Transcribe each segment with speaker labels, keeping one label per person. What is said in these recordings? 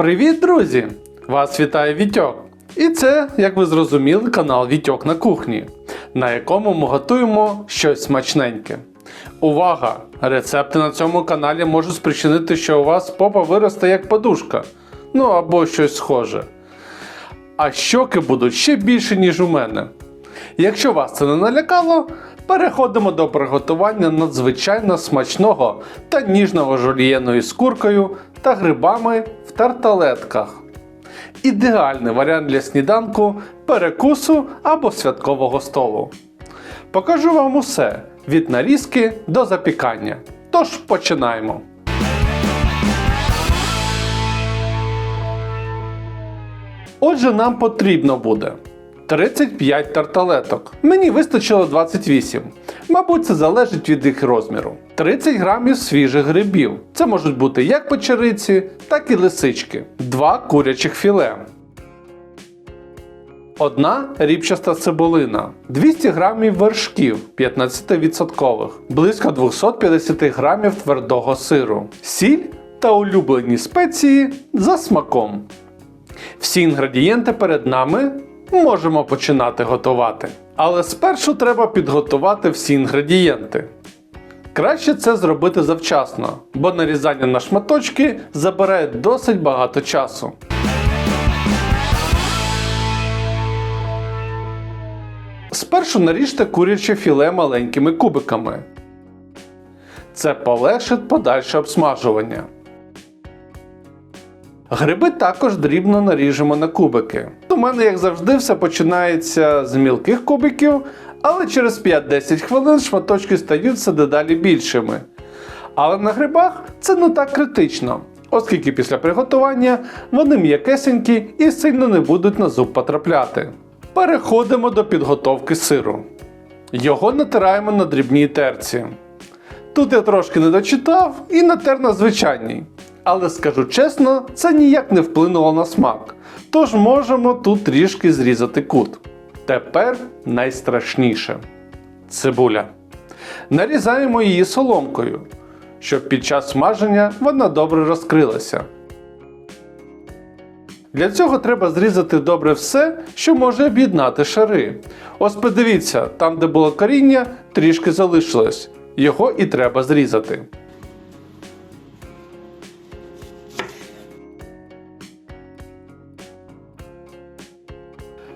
Speaker 1: Привіт, друзі! Вас вітає Вітьок. І це, як ви зрозуміли, канал Вітьок на кухні, на якому ми готуємо щось смачненьке. Увага! Рецепти на цьому каналі можуть спричинити, що у вас попа виросте як подушка, ну або щось схоже. А щоки будуть ще більше, ніж у мене. Якщо вас це не налякало, переходимо до приготування надзвичайно смачного та ніжного жульєну із куркою та грибами в тарталетках. Ідеальний варіант для сніданку, перекусу або святкового столу. Покажу вам усе від нарізки до запікання. Тож починаємо. Отже, нам потрібно буде 35 тарталеток. Мені вистачило 28. Мабуть, це залежить від їх розміру. 30 грамів свіжих грибів. Це можуть бути як печериці, так і лисички. 2 курячих філе. Одна ріпчаста цибулина, 200 грамів вершків 15%, близько 250 грамів твердого сиру, сіль та улюблені спеції за смаком. Всі інгредієнти перед нами можемо починати готувати. Але спершу треба підготувати всі інгредієнти. Краще це зробити завчасно, бо нарізання на шматочки забирає досить багато часу. Спершу наріжте куряче філе маленькими кубиками. Це полегшить подальше обсмажування. Гриби також дрібно наріжемо на кубики. У мене, як завжди, все починається з мілких кубиків, але через 5-10 хвилин шматочки стають все дедалі більшими. Але на грибах це не так критично, оскільки після приготування вони м'якесенькі і сильно не будуть на зуб потрапляти. Переходимо до підготовки сиру. Його натираємо на дрібній терці. Тут я трошки не дочитав і натер на звичайній. Але скажу чесно, це ніяк не вплинуло на смак. Тож можемо тут трішки зрізати кут. Тепер найстрашніше цибуля. Нарізаємо її соломкою, щоб під час смаження вона добре розкрилася. Для цього треба зрізати добре все, що може об'єднати шари. Ось подивіться, там, де було коріння, трішки залишилось. Його і треба зрізати.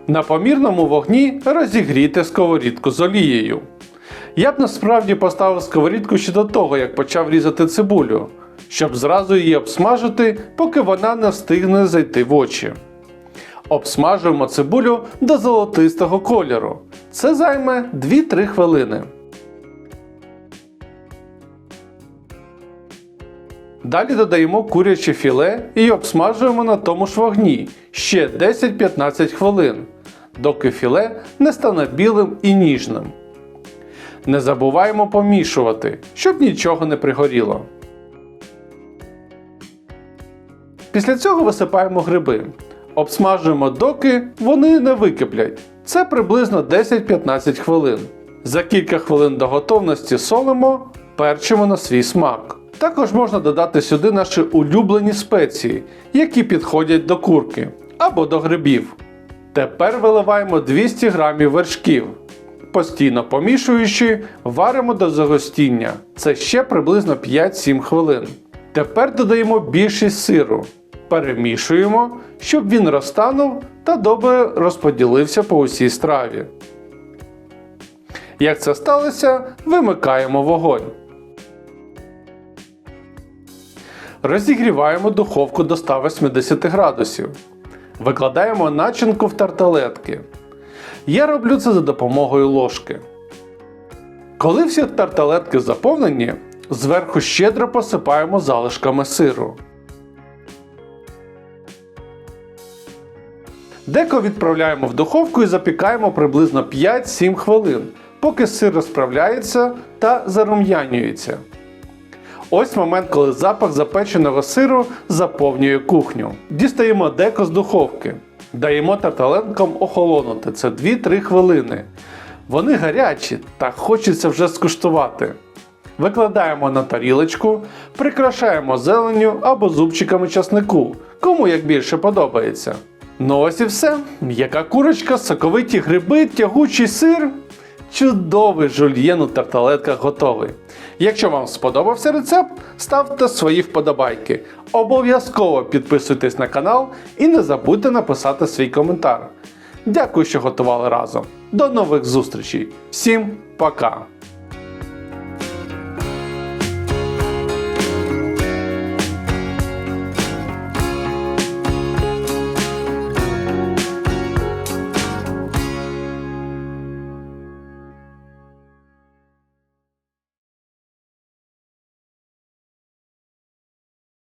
Speaker 1: На помірному вогні розігрійте сковорідку з олією. Я б насправді поставив сковорідку ще до того, як почав різати цибулю, щоб зразу її обсмажити, поки вона не встигне зайти в очі. Обсмажуємо цибулю до золотистого кольору. Це займе 2-3 хвилини. Далі додаємо куряче філе і обсмажуємо на тому ж вогні ще 10-15 хвилин, доки філе не стане білим і ніжним. Не забуваємо помішувати, щоб нічого не пригоріло. Після цього висипаємо гриби. Обсмажуємо доки вони не википлять. Це приблизно 10-15 хвилин. За кілька хвилин до готовності солимо, перчимо на свій смак. Також можна додати сюди наші улюблені спеції, які підходять до курки або до грибів. Тепер виливаємо 200 г вершків. Постійно помішуючи, варимо до загостіння. Це ще приблизно 5-7 хвилин. Тепер додаємо більшість сиру. Перемішуємо, щоб він розтанув та добре розподілився по усій страві. Як це сталося, вимикаємо вогонь. Розігріваємо духовку до 180 градусів. Викладаємо начинку в тарталетки. Я роблю це за допомогою ложки. Коли всі тарталетки заповнені, зверху щедро посипаємо залишками сиру. Деко відправляємо в духовку і запікаємо приблизно 5-7 хвилин, поки сир розправляється та зарум'янюється. Ось момент, коли запах запеченого сиру заповнює кухню. Дістаємо деко з духовки. Даємо тарталенкам охолонути. Це 2-3 хвилини. Вони гарячі та хочеться вже скуштувати. Викладаємо на тарілочку, прикрашаємо зеленню або зубчиками часнику, кому як більше подобається. Ну ось і все. М'яка курочка, соковиті гриби, тягучий сир. Чудовий жульєн у тарталетках готовий. Якщо вам сподобався рецепт, ставте свої вподобайки. Обов'язково підписуйтесь на канал і не забудьте написати свій коментар. Дякую, що готували разом. До нових зустрічей. Всім пока!